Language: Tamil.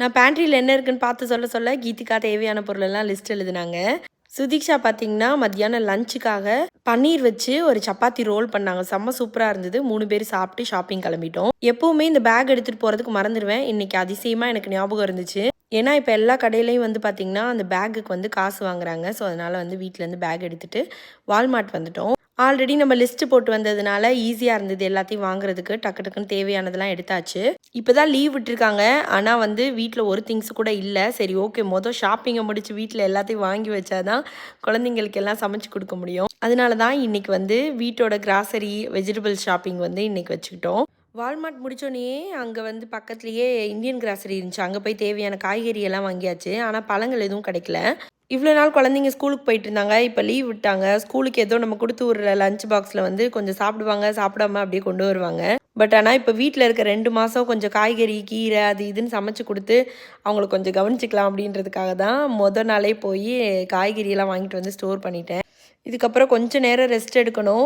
நான் பேண்ட்ரியில் என்ன இருக்குன்னு பார்த்து சொல்ல சொல்ல கீதிக்கா தேவையான பொருளெல்லாம் லிஸ்ட் எழுதுனாங்க. சுதீக்ஷா பார்த்தீங்கன்னா மத்தியானம் லஞ்சுக்காக பன்னீர் வச்சு ஒரு சப்பாத்தி ரோல் பண்ணாங்க. செம்ம சூப்பராக இருந்தது. மூணு பேர் சாப்பிட்டு ஷாப்பிங் கிளம்பிட்டோம். எப்போவுமே இந்த பேக் எடுத்துகிட்டு போகிறதுக்கு மறந்துடுவேன் இன்றைக்கி அதிசயமாக எனக்கு ஞாபகம் இருந்துச்சு. ஏன்னா இப்போ எல்லா கடையிலையும் வந்து பார்த்திங்கன்னா அந்த பேக்குக்கு வந்து காசு வாங்குறாங்க. ஸோ அதனால் வந்து வீட்டிலேருந்து பேக் எடுத்துகிட்டு வால்மார்ட் வந்துட்டோம். ஆல்ரெடி நம்ம லிஸ்ட்டு போட்டு வந்ததுனால ஈஸியாக இருந்தது. எல்லாத்தையும் வாங்குறதுக்கு டக்கு டக்குன்னு தேவையானதெல்லாம் எடுத்தாச்சு. இப்போ தான் லீவ் விட்டுருக்காங்க. ஆனால் வந்து வீட்டில் ஒரு திங்ஸ் கூட இல்லை. சரி ஓகே மொதல் ஷாப்பிங்கை முடித்து வீட்டில் எல்லாத்தையும் வாங்கி வச்சாதான் குழந்தைங்களுக்கு எல்லாம் சமைச்சு கொடுக்க முடியும். அதனால தான் இன்னைக்கு வந்து வீட்டோட கிராசரி வெஜிடபிள் ஷாப்பிங் வந்து இன்னைக்கு வச்சுக்கிட்டோம். வால்மார்ட் முடித்தோடனே அங்கே வந்து பக்கத்துலேயே இந்தியன் கிராசரி இருந்துச்சு. அங்கே போய் தேவையான காய்கறி எல்லாம் வாங்கியாச்சு. ஆனால் பழங்கள் எதுவும் கிடைக்கல. இவ்வளோ நாள் குழந்தைங்க ஸ்கூலுக்கு போயிட்டு இருந்தாங்க. இப்போ லீவ் விட்டாங்க. ஸ்கூலுக்கு ஏதோ நம்ம கொடுத்து விட்ற லஞ்ச் பாக்ஸில் வந்து கொஞ்சம் சாப்பிடுவாங்க. சாப்பிடாம அப்படியே கொண்டு வருவாங்க. பட் ஆனால் இப்போ வீட்டில் இருக்க ரெண்டு மாதம் கொஞ்சம் காய்கறி கீரை அது இதுன்னு சமைச்சு கொடுத்து அவங்கள கொஞ்சம் கவனிச்சிக்கலாம் அப்படின்றதுக்காக தான் மொதல் நாளே போய் காய்கறியெல்லாம் வாங்கிட்டு வந்து ஸ்டோர் பண்ணிட்டேன். இதுக்கப்புறம் கொஞ்சம் நேரம் ரெஸ்ட் எடுக்கணும்.